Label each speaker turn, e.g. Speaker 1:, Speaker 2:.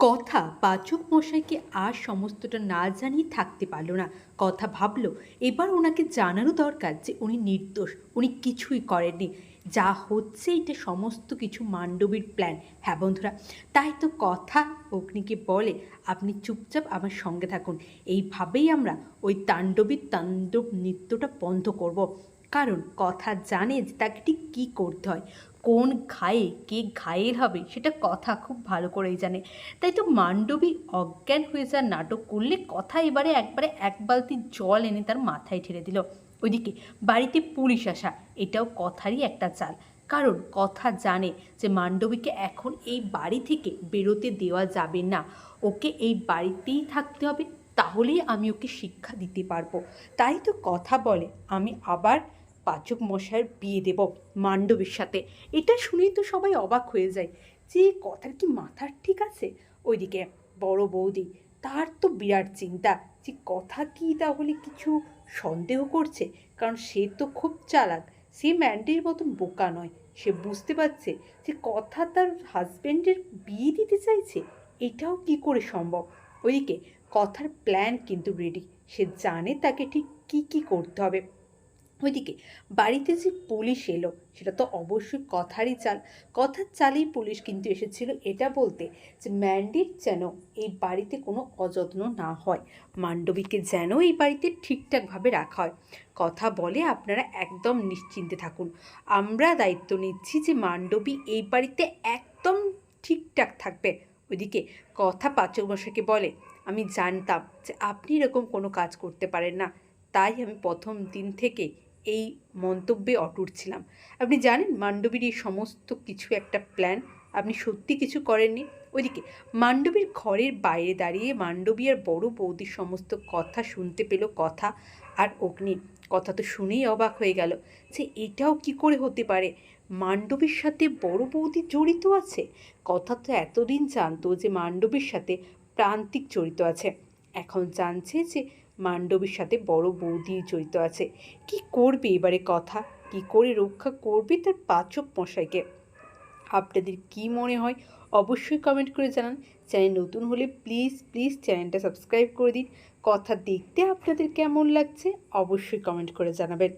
Speaker 1: কথা পাচক মশাইকে আর সমস্তটা না জানিয়ে থাকতে পারল না। কথা ভাবলো, এবার ওনাকে জানানো দরকার যে উনি নির্দোষ, উনি কিছুই করেননি। যা হচ্ছে এটা সমস্ত কিছু মান্ডবীর প্ল্যান হ্যাঁ বন্ধুরা, তাই তো কথা অগ্নিকে বলে, আপনি চুপচাপ আমার সঙ্গে থাকুন। এইভাবেই আমরা ওই তাণ্ডবীর তাণ্ডব নৃত্যটা বন্ধ করব। কারণ কথা জানে যে তাকে ঠিক কী করতে হয়, কোন ঘায়ে কে ঘায়েল হবে সেটা কথা খুব ভালো করেই জানে। তাই তো মান্ডবী অজ্ঞান হয়ে যাওয়ার নাটক করলে কথা এবারে একবারে এক বালতি জল এনে তার মাথায় ঠেলে দিল। ওইদিকে বাড়িতে পুলিশ আসা, এটাও কথারই একটা চাল। কারণ কথা জানে যে মান্ডবীকে এখন এই বাড়ি থেকে বেরোতে দেওয়া যাবে না। ওকে এই বাড়িতেই থাকতে হবে, তাহলেই আমি ওকে শিক্ষা দিতে পারব। তাই তো কথা বলে, আমি আবার পাচক মশাইয়ের বিয়ে দেব মান্ডবীর সাথে। এটা শুনেই তো সবাই অবাক হয়ে যায়। যে কথার কি মাথার ঠিক আছে? ওইদিকে, বড় বৌদি, তার তো বিরাট চিন্তা। যে কথা কি তাহলে কিছু সন্দেহ করছে? কারণ সে তো খুব চালাক। সে ম্যান্ডির মতন বোকা নয়। সে বুঝতে পারছে যে কথা তার হাজব্যান্ডের বিয়ে দিতে চাইছে। এটাও কি করে সম্ভব? ওইদিকে, কথার প্ল্যান কিন্তু রেডি সে জানে তাকে ঠিক কি কি করতে হবে। ওইদিকে বাড়িতে যে পুলিশ এলো, সেটা তো অবশ্যই কথারই চাল। কথার চালেই পুলিশ কিন্তু এসেছিল এটা বলতে যে ম্যান্ডির যেন এই বাড়িতে কোনো অযত্ন না হয়, মান্ডবীকে যেন এই বাড়িতে ঠিকঠাকভাবে রাখা হয়। কথা বলে আপনারা একদম নিশ্চিন্তে থাকুন। আমরা দায়িত্ব নিচ্ছি যে মান্ডবী এই বাড়িতে একদম ঠিকঠাক থাকবে। ওইদিকে কথা পাচক মশাইকে বলে, আমি জানতাম যে আপনি এরকম কোনো কাজ করতে পারেন না। তাই আমি প্রথম দিন থেকে এই মন্তব্যে অটুট ছিলাম। আপনি জানেন মান্ডবীর এই সমস্ত কিছু একটা প্ল্যান আপনি সত্যি কিছু করেননি? ওইদিকে, মান্ডবীর ঘরের বাইরে দাঁড়িয়ে মান্ডবী আর বড় বৌদির সমস্ত কথা শুনতে পেল কথা আর অগ্নি। কথা তো শুনেই অবাক হয়ে গেল যে এটাও কি করে হতে পারে? মান্ডবীর সাথে বড় বৌদি জড়িত আছে? কথা তো এতদিন জানতো যে মান্ডবীর সাথে প্রান্তিক জড়িত আছে। এখন জানছে যে মান্ডবীর সাথে বড় বৌদি জড়িত আছে। কি করবে এবারে কথা? কি করে রক্ষা করবে তার পাচক মশাইকে? আপনাদের কি মনে হয়? অবশ্যই কমেন্ট করে জানান। চ্যানেল নতুন হলে প্লিজ প্লিজ চ্যানেলটা সাবস্ক্রাইব করে দিন। কথা দেখতে আপনাদের কেমন লাগছে? অবশ্যই কমেন্ট করে জানাবেন।